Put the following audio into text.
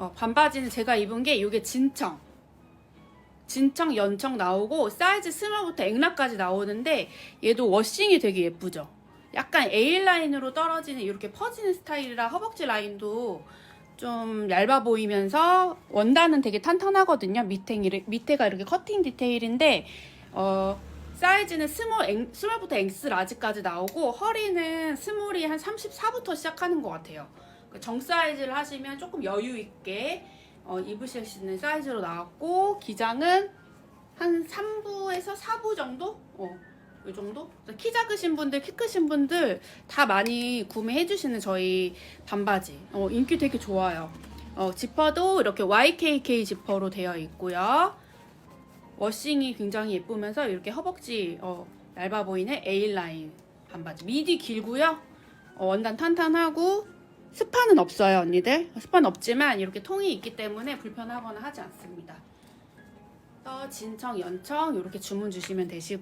어, 반바지는 제가 입은 게 이게 진청. 진청, 연청 나오고 사이즈 스몰부터 앵라까지 나오는데 얘도 워싱이 되게 예쁘죠. 약간 A 라인으로 떨어지는 이렇게 퍼지는 스타일이라 허벅지 라인도 좀 얇아 보이면서 원단은 되게 탄탄하거든요. 밑에 밑에가 이렇게 커팅 디테일인데 어 사이즈는 스몰 앵, 스몰부터 엑스 라지까지 나오고 허리는 스몰이 한 34부터 시작하는 것 같아요. 그정 사이즈를 하시면 조금 여유 있게 어, 입으실 수 있는 사이즈로 나왔고 기장은 한 3부에서 4부 정도? 어, 이 정도? 키 작으신 분들, 키 크신 분들 다 많이 구매해 주시는 저희 반바지. 어, 인기 되게 좋아요. 어, 지퍼도 이렇게 YKK 지퍼로 되어 있고요. 워싱이 굉장히 예쁘면서 이렇게 허벅지 어, 얇아 보이는 A 라인 반바지. 미디 길고요. 어, 원단 탄탄하고 스파는 없어요, 언니들. 스파는 없지만 이렇게 통이 있기 때문에 불편하거나 하지 않습니다. 또 진청, 연청 이렇게 주문 주시면 되시고.